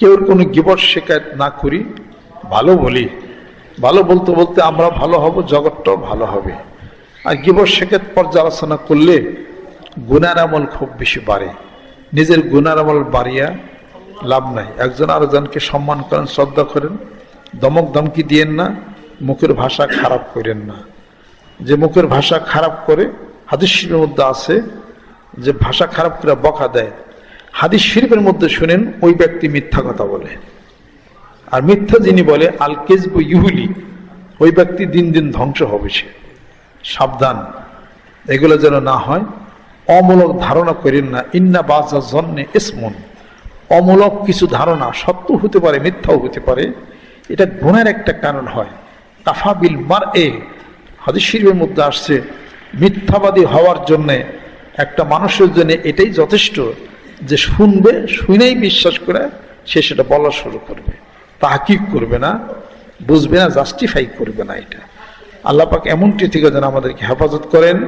কেউ কোনো গিবর শেখায়ত না করি। ভালো বলি। ভালো বলতে বলতে আমরা ভালো হব, জগৎটাও ভালো হবে। আর গিবর শেখাত পর্যালোচনা করলে গুনার আমল খুব বেশি বাড়ে। নিজের গুনার আমল বাড়িয়া লাভ নাই। একজন আরেকজনকে সম্মান করেন, শ্রদ্ধা করেন দমক দমকি দিয়েন না, মুখের ভাষা খারাপ করেন না। যে মুখের ভাষা খারাপ করে হাদিস শরীফের মধ্যে আছে যে ভাষা খারাপ করে বকা দেয় হাদিস শরীফের মধ্যে শুনেন, ওই ব্যক্তি মিথ্যা কথা বলে। আর মিথ্যা যিনি বলে আল কেজবু ইহুলি ওই ব্যক্তি দিন দিন ধ্বংস হবে সে। সাবধান। এগুলো যেন না হয়, অমূলক ধারণা করেন না, ইন্না বাজা জন্মে ইসমন। অমূলক কিছু ধারণা সত্য হতে পারে, মিথ্যাও হতে পারে। এটা গুণের একটা কারণ হয়। কাফাবিল মার এ হাদিস শরীফের মধ্যে আসছে, মিথ্যাবাদী হওয়ার জন্যে একটা মানুষের জন্য এটাই যথেষ্ট যে শুনবে, শুনেই বিশ্বাস করে সে সেটা বলা শুরু করবে। তাহাকিক করবে না, বুঝবে না, জাস্টিফাই করবে না এটা। আল্লাপাক এমনটি থেকে যেন আমাদেরকে হেফাজত করেন।